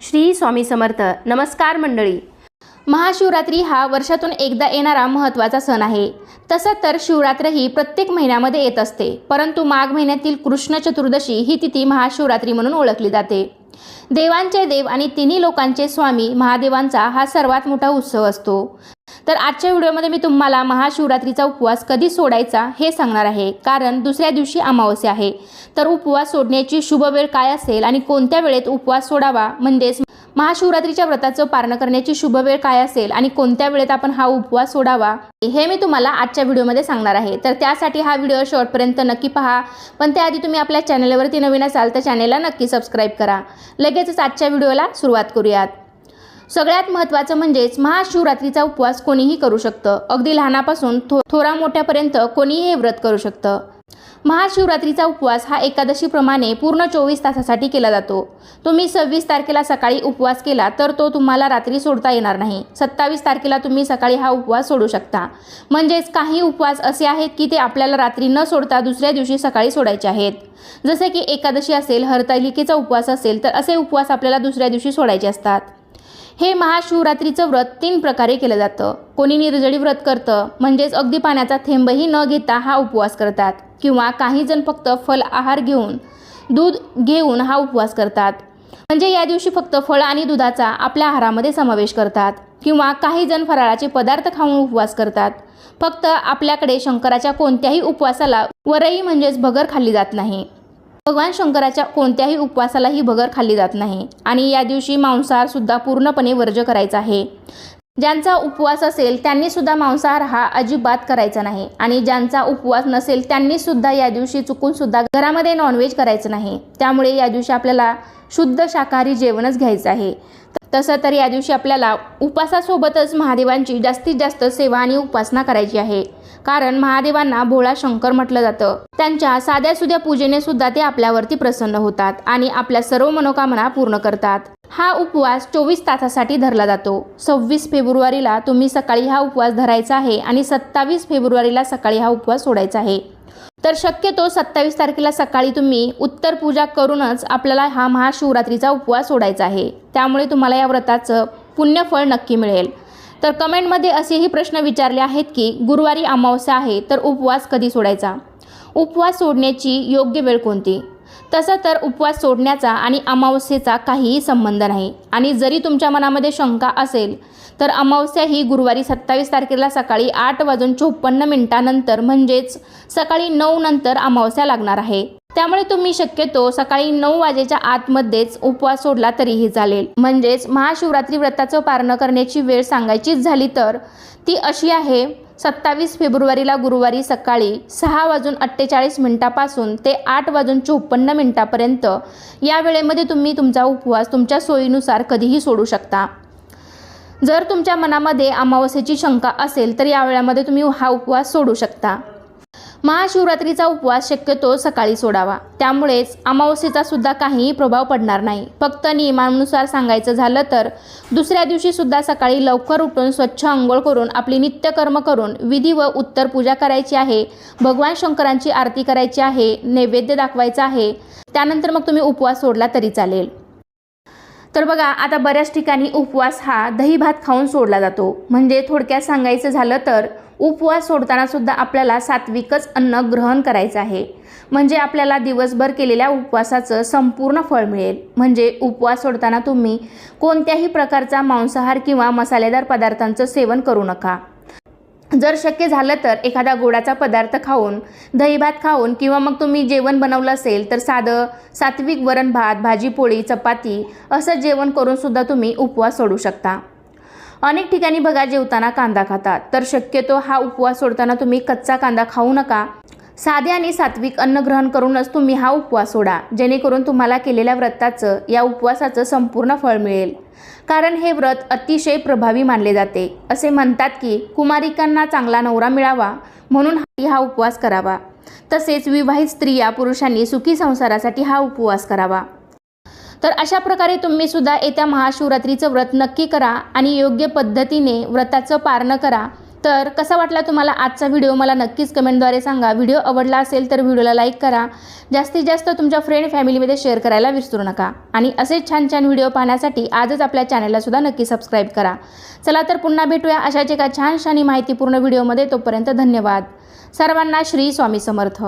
श्री स्वामी समर्थ. नमस्कार मंडळी. महाशिवरात्री हा वर्षातून एकदा येणारा महत्त्वाचा सण आहे. तसं तर शिवरात्र ही प्रत्येक महिन्यामध्ये येत असते. परंतु माघ महिन्यातील कृष्ण चतुर्दशी ही तिथी महाशिवरात्री म्हणून ओळखली जाते. देवांचे देव आणि तिन्ही लोकांचे स्वामी महादेवांचा हा सर्वात मोठा उत्सव असतो. तर आजच्या व्हिडिओमध्ये मी तुम्हाला महाशिवरात्रीचा उपवास कधी सोडायचा हे सांगणार आहे. कारण दुसऱ्या दिवशी अमावस्या आहे. तर उपवास सोडण्याची शुभ वेळ काय असेल आणि कोणत्या वेळेत उपवास सोडावा? म्हणजेच महाशिवरात्रीच्या व्रताचं पारण करण्याची शुभ वेळ काय असेल आणि कोणत्या वेळेत आपण हा उपवास सोडावा? हे मी तुम्हाला आजच्या व्हिडिओमध्ये सांगणार आहे. तर त्यासाठी हा व्हिडिओ शॉर्टपर्यंत नक्की पहा. पण त्याआधी तुम्ही आपल्या चॅनलवरती नवीन असाल तर चॅनलला नक्की सबस्क्राईब करा. लगेचच आजच्या व्हिडिओला सुरुवात करूयात. सगळ्यात महत्त्वाचं म्हणजेच महाशिवरात्रीचा उपवास कोणीही करू शकतं. अगदी लहानापासून थो थोरा मोठ्यापर्यंत कोणीही हे व्रत करू शकतं. महाशिवरात्रीचा उपवास हा एकादशीप्रमाणे पूर्ण चोवीस तासासाठी केला जातो. तुम्ही सव्वीस तारखेला सकाळी उपवास केला तर तो तुम्हाला रात्री सोडता येणार नाही. सत्तावीस तारखेला तुम्ही सकाळी हा उपवास सोडू शकता. म्हणजेच काही उपवास असे आहेत की ते आपल्याला रात्री न सोडता दुसऱ्या दिवशी सकाळी सोडायचे आहेत. जसे की एकादशी असेल हरतालिकेचा उपवास असेल तर असे उपवास आपल्याला दुसऱ्या दिवशी सोडायचे असतात. हे महाशिवरात्रीचं व्रत तीन प्रकारे केलं जातं. कोणी निर्जळी व्रत करतं म्हणजेच अगदी पाण्याचा थेंबही न घेता हा उपवास करतात किंवा काही जण फक्त फल आहार घेऊन दूध घेऊन हा उपवास करतात. म्हणजे या दिवशी फक्त फळ आणि दुधाचा आपल्या आहारामध्ये समावेश करतात किंवा काही जण फराळाचे पदार्थ खाऊन उपवास करतात. फक्त आपल्याकडे शंकराच्या कोणत्याही उपवासाला वरई म्हणजेच भगर खाल्ली जात नाही. भगवान शंकराच्या कोणत्याही उपवासाला ही भगर खाल्ली जात नाही आणि या दिवशी मांसाहार सुद्धा पूर्णपणे वर्ज करायचा आहे. ज्यांचा उपवास असेल त्यांनी सुद्धा मांसाहार हा अजिबात करायचा नाही आणि ज्यांचा उपवास नसेल त्यांनी सुद्धा या दिवशी चुकून सुद्धा घरामध्ये नॉनव्हेज करायचं नाही. त्यामुळे या दिवशी आपल्याला शुद्ध शाकाहारी जेवणच घ्यायचं आहे. तसं तर या दिवशी आपल्याला उपासासोबतच महादेवांची जास्तीत जास्त सेवा आणि उपासना करायची आहे. कारण महादेवांना भोळा शंकर म्हटलं जातं. त्यांच्या साध्या सुध्या पूजेने सुद्धा ते आपल्यावरती प्रसन्न होतात आणि आपल्या सर्व मनोकामना पूर्ण करतात. हा उपवास चोवीस तासासाठी धरला जातो. सव्वीस फेब्रुवारीला तुम्ही सकाळी हा उपवास धरायचा आहे आणि सत्तावीस फेब्रुवारीला सकाळी हा उपवास सोडायचा आहे. तर शक्यतो सत्तावीस तारखेला सकाळी तुम्ही उत्तर पूजा करूनच आपल्याला हा महाशिवरात्रीचा उपवास सोडायचा आहे. त्यामुळे तुम्हाला या व्रताचं पुण्यफळ नक्की मिळेल. तर कमेंटमध्ये असेही प्रश्न विचारले आहेत की गुरुवारी अमावस्या आहे तर उपवास कधी सोडायचा? उपवास सोडण्याची योग्य वेळ कोणती? तसं तर उपवास सोडण्याचा आणि अमावस्येचा काहीही संबंध नाही. आणि जरी तुमच्या मनामध्ये शंका असेल तर अमावस्या ही गुरुवारी सत्तावीस तारखेला सकाळी आठ वाजून चोपन्न मिनिटानंतर म्हणजेच सकाळी नऊ नंतर अमावस्या लागणार आहे. त्यामुळे तुम्ही शक्यतो सकाळी नऊ वाजेच्या आतमध्येच उपवास सोडला तरीही चालेल. म्हणजेच महाशिवरात्री व्रताचं पारणं करण्याची वेळ सांगायचीच झाली तर ती अशी आहे सत्तावीस फेब्रुवारीला गुरुवारी सकाळी सहा वाजून अठ्ठेचाळीस मिनटापासून ते आठ वाजून चोपन्न मिनटापर्यंत या वेळेमध्ये तुम्ही तुमचा उपवास तुमच्या सोयीनुसार कधीही सोडू शकता. जर तुमच्या मनामध्ये अमावस्येची शंका असेल तर या वेळामध्ये तुम्ही हा उपवास सोडू शकता. महाशिवरात्रीचा उपवास शक्यतो सकाळी सोडावा. त्यामुळेच अमावस्येचा सुद्धा काहीही प्रभाव पडणार नाही. फक्त नियमानुसार सांगायचं झालं तर दुसऱ्या दिवशी सुद्धा सकाळी लवकर उठून स्वच्छ आंघोळ करून आपली नित्यकर्म करून विधी व उत्तर पूजा करायची आहे. भगवान शंकरांची आरती करायची आहे नैवेद्य दाखवायचा आहे. त्यानंतर मग तुम्ही उपवास सोडला तरी चालेल. तर बघा आता बऱ्याच ठिकाणी उपवास हा दही भात खाऊन सोडला जातो. म्हणजे थोडक्यात सांगायचं झालं तर उपवास सोडताना सुद्धा आपल्याला सात्विकच अन्न ग्रहण करायचं आहे. म्हणजे आपल्याला दिवसभर केलेल्या उपवासाचं संपूर्ण फळ मिळेल. म्हणजे उपवास सोडताना तुम्ही कोणत्याही प्रकारचा मांसाहार किंवा मसालेदार पदार्थांचं सेवन करू नका. जर शक्य झालं तर एखादा गोडाचा पदार्थ खाऊन दही भात खाऊन किंवा मग तुम्ही जेवण बनवलं असेल तर साधं सात्विक वरण भात भाजी पोळी चपाती असं जेवण करूनसुद्धा तुम्ही उपवास सोडू शकता. अनेक ठिकाणी बघा जेवताना कांदा खातात. तर शक्यतो हा उपवास सोडताना तुम्ही कच्चा कांदा खाऊ नका. साधे आणि सात्विक अन्न ग्रहण करूनच तुम्ही हा उपवास सोडा. जेणेकरून तुम्हाला केलेल्या व्रताचं या उपवासाचं संपूर्ण फळ मिळेल. कारण हे व्रत अतिशय प्रभावी मानले जाते. असे म्हणतात की कुमारिकांना चांगला नवरा मिळावा म्हणून हा उपवास करावा. तसेच विवाहित स्त्रिया पुरुषांनी सुखी संसारासाठी हा उपवास करावा. तर अशा प्रकारे तुम्ही सुद्धा येत्या महाशिवरात्रीचं व्रत नक्की करा आणि योग्य पद्धतीने व्रताचं पारणं करा. तर कसा वाटला तुम्हाला आजचा व्हिडिओ? मला नक्कीच कमेंटद्वारे सांगा. व्हिडिओ आवडला असेल तर व्हिडिओला लाईक करा. जास्तीत जास्त तुमच्या फ्रेंड फॅमिलीमध्ये शेअर करायला विसरू नका. आणि असेच छान छान व्हिडिओ पाहण्यासाठी आजच आपल्या चॅनलला सुद्धा नक्की सबस्क्राईब करा. चला तर पुन्हा भेटूया अशाच एका छानशानी माहितीपूर्ण व्हिडिओमध्ये. तोपर्यंत धन्यवाद. सर्वांना श्री स्वामी समर्थ.